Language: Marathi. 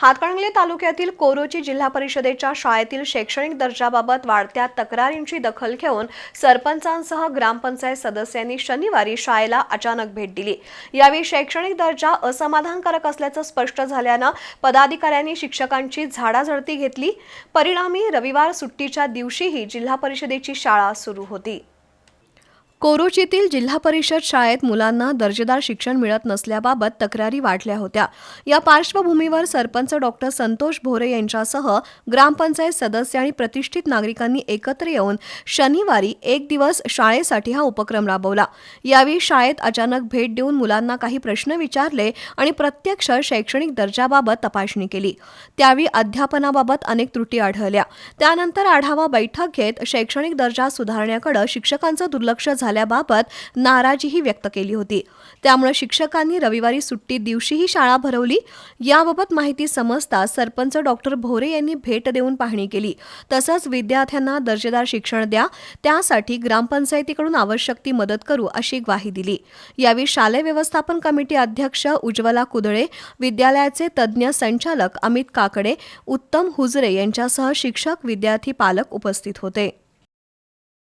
हातकणंगले तालुक्यातील कोरोची जिल्हा परिषदेच्या शाळेतील शैक्षणिक दर्जाबाबत वाढत्या तक्रारींची दखल घेऊन सरपंचांसह ग्रामपंचायत सदस्यांनी शनिवारी शाळेला अचानक भेट दिली. यावेळी शैक्षणिक दर्जा असमाधानकारक असल्याचं स्पष्ट झाल्यानं पदाधिकाऱ्यांनी शिक्षकांची झाडाझडती घेतली. परिणामी रविवार सुट्टीच्या दिवशीही जिल्हा परिषदेची शाळा सुरू होती. कोरोचीतील जिल्हा परिषद शाळेत मुलांना दर्जेदार शिक्षण मिळत नसल्याबाबत तक्रारी वाढल्या होत्या. या पार्श्वभूमीवर सरपंच डॉक्टर संतोष भोरे यांच्यासह ग्रामपंचायत सदस्य आणि प्रतिष्ठित नागरिकांनी एकत्र येऊन शनिवारी एक दिवस शाळेसाठी हा उपक्रम राबवला. यावेळी शाळेत अचानक भेट देऊन मुलांना काही प्रश्न विचारले आणि प्रत्यक्ष शैक्षणिक दर्जाबाबत तपासणी केली. त्यावेळी अध्यापनाबाबत अनेक त्रुटी आढळल्या. त्यानंतर आढावा बैठक घेत शैक्षणिक दर्जा सुधारण्याकडे शिक्षकांचं दुर्लक्ष झालं. झाल्याबाबत नाराजीही व्यक्त केली होती. त्यामुळे शिक्षकांनी रविवारी सुट्टी दिवशीही शाळा भरवली. याबाबत माहिती समजता सरपंच डॉक्टर भोरे यांनी भेट देऊन पाहणी केली. तसंच विद्यार्थ्यांना दर्जेदार शिक्षण द्या. त्यासाठी ग्रामपंचायतीकडून आवश्यक ती मदत करू अशी ग्वाही दिली. यावेळी शालेय व्यवस्थापन कमिटी अध्यक्ष उज्ज्वला कुदळे विद्यालयाचे तज्ज्ञ संचालक अमित काकडे उत्तम हुजरे यांच्यासह शिक्षक विद्यार्थी पालक उपस्थित होते.